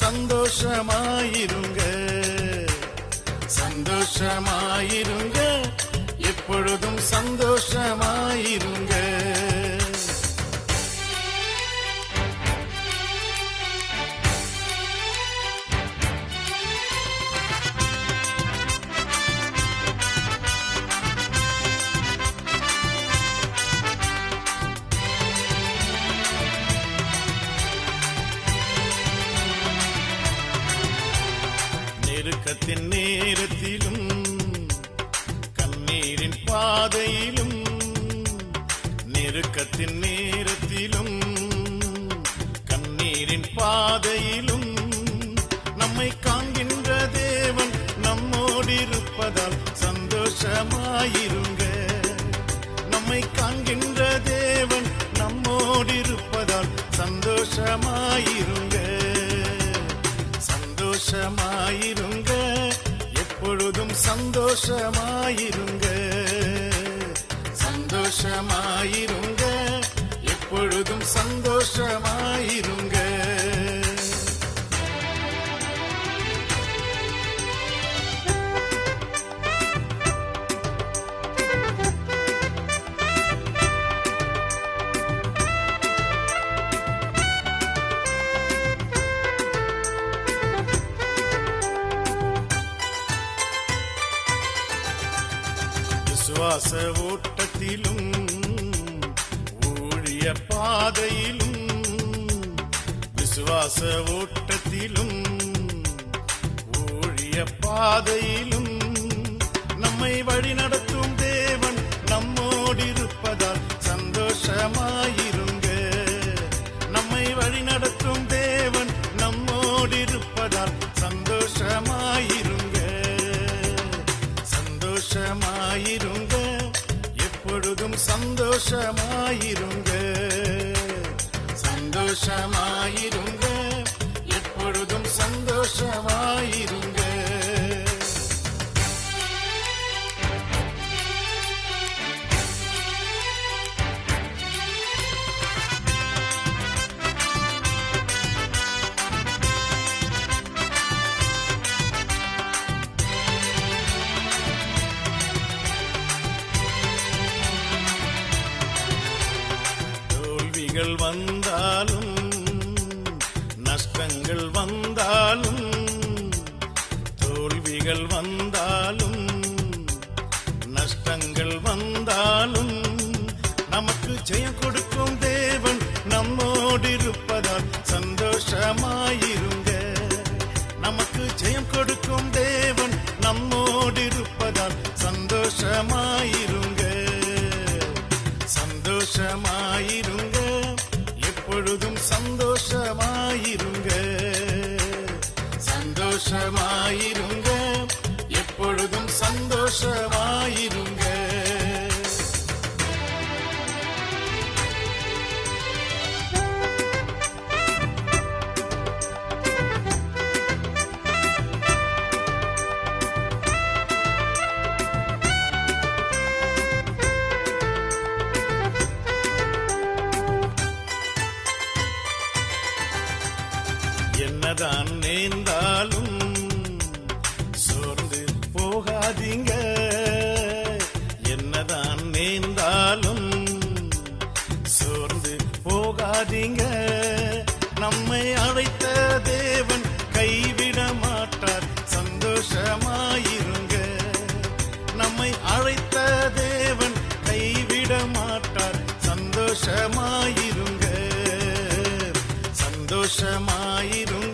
சந்தோஷமாயிருங்க. சந்தோஷமாயிருங்க. நெருக்கத்தின் நேரத்திலும் கண்ணீரின் பாதையிலும் நெருக்கத்தின் நேரத்திலும் கண்ணீரின் பாதையிலும் நம்மை காண்கின்ற தேவன் நம்மோடிருப்பதால் சந்தோஷமாயிருங்க. நம்மை காண்கின்ற தேவன் நம்மோடிருப்பதால் சந்தோஷமாயிருங்க. சந்தோஷமாயிருங்க. சந்தோஷமாயிருங்க. சந்தோஷமாயிருங்க. எப்பொழுதும் சந்தோஷமாயிருங்க. விசுவாச ஓட்டத்திலும் ஊழிய பாதையிலும் விசுவாச ஓட்டத்திலும் ஊழிய பாதையிலும் நம்மை வழி நடத்தும் தேவன் நம்மோடிருப்பதால் சந்தோஷமாயிருங்க. நம்மை வழி நடத்தும் தேவன் சந்தோஷமாயிருங்க தோல்விகள் வந்தாலும் நஷ்டங்கள் வந்தாலும் தோல்விகள் வந்த என்னதான் நேர்ந்தாலும் சோர்ந்து போகாதீங்க. என்னதான் நேர்ந்தாலும் சோர்ந்து போகாதீங்க. நம்மை அழைத்த தேவன் கைவிட மாட்டார். சந்தோஷமாயிருங்க. நம்மை அழைத்த தேவன் கைவிட மாட்டார். சந்தோஷமாயிருங்க. சந்தோஷமாயிருங்க.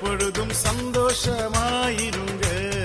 எப்பொழுதும் சந்தோஷமாயிருங்கள்.